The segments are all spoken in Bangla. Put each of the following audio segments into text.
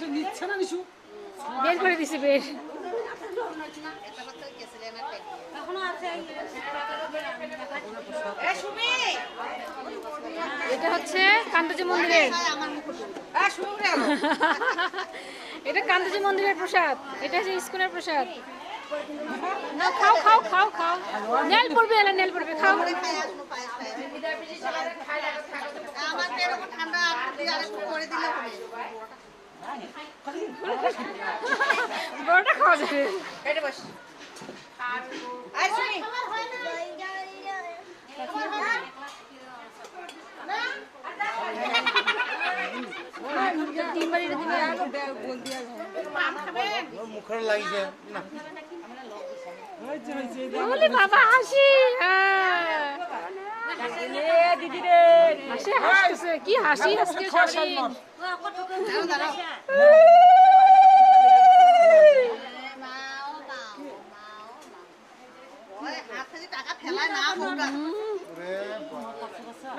সে নিচ্ছে না নিশু? বের করে দিছে বের। এটা হচ্ছে কান্তজি মন্দিরের। এটা কান্তজি মন্দিরের প্রসাদ। এটা হচ্ছে ইস্কনের প্রসাদ। না খাও খাও খাও খাও। নেল পড়বে নেল পড়বে খাও আমার তো এরকম ঠান্ডা আপনি আরেকটু করে দিলে হবে বড়টা খাওয়া যাবে এটা বস শুনি মুখের লাগিছে না বাবা হাসি হ্যাঁ। হাসি কি হাসি আজকে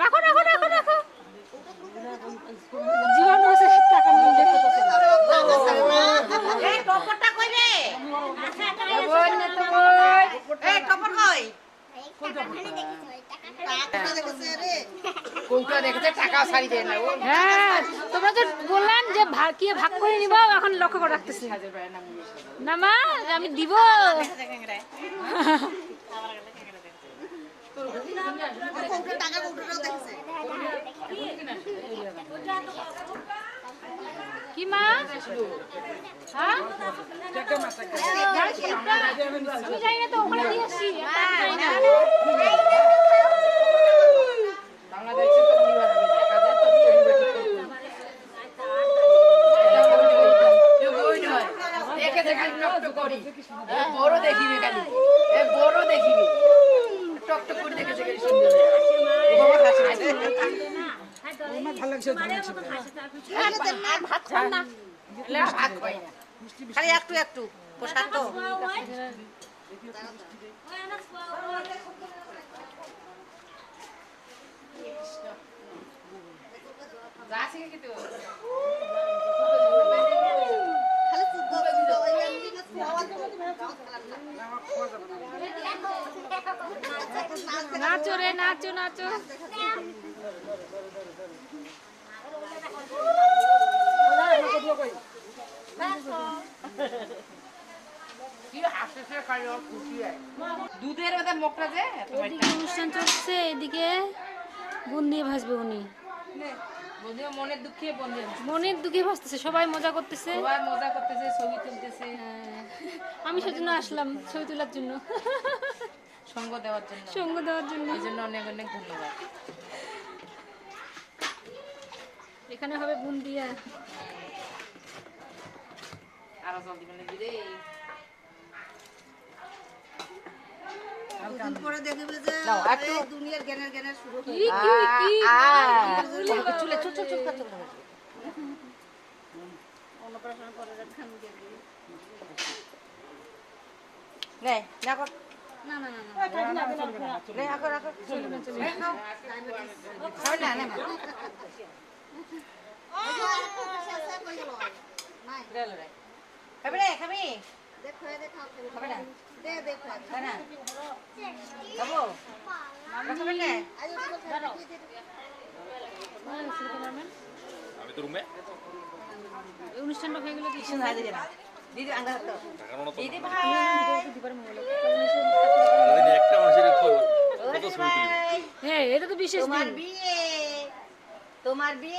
রাখো রাখো রাখো রাখো জীবাণু আছে টাকা নিয়ে এই টপরটা কই কৌটা দেখেছে, টাকা সারি দেয় না হ্যাঁ তোমরা তো বললেন যে ভাগ কি ভাগ করে নিব, এখন লক্ষ্য করে রাখতেছি। না মা, আমি দিব। টাকা কি মা? হ্যাঁ? আমি জানি না তো, ওখানে দিয়ে আসছি আমি জানি না। বাংলাদেশে তো নিবার হবে দেখা যায় তো পরিবেশ এ বই নয় দেখে দেখে টক করি। বড় দেখিবে খালি। এ বড় দেখিবে। টক টক করে দেখেছে খালি সুন্দর। ভালো লাগছে ভাত না। খাই না। খালি একটু একটু। প্রসাদ তো। কিন্তু খালি চুপ করে ওই এমনি না খাওয়া নাচো রে নাচো নাচো। দুধের মুখটা যে অনুষ্ঠান চলছে এদিকে বুন দিয়ে ভাসবে উনি। মনের দুঃখে মনের দুঃখে ভাসতেছে সবাই মজা করতেছে। সবাই মজা করতেছে ছবি তুলতেছে। হ্যাঁ, আমি সেজন্য আসলাম ছবি তোলার জন্য। সঙ্গ দেওয়ার জন্য। সঙ্গ দেওয়ার জন্য। এই জন্য অনেক অনেক ধন্যবাদ। এখানে হবে বুন্দিয়া। আরও জলদি মানে দিলে দুদিন পরে দেখবে যে নাও, একটু। এই দুনিয়ার জ্ঞানের জ্ঞানের শুরু হয়ে কি কি কি চুলে চুল চুল চুল চুল নে না কর। না না না না নে আকর আকর খাও। না না রে রে খাবি রে খাবি? দেখো দেখাও খাবে না? দে দেখো খাবে না। খাব? খাবে না আমি তো রুমে। অনুষ্ঠানটা হয়ে গেলে দিদি আঙ্গা তো দিদি ভাই। এটা তো বিশেষ তোমার বিয়ে তোমার বিয়ে।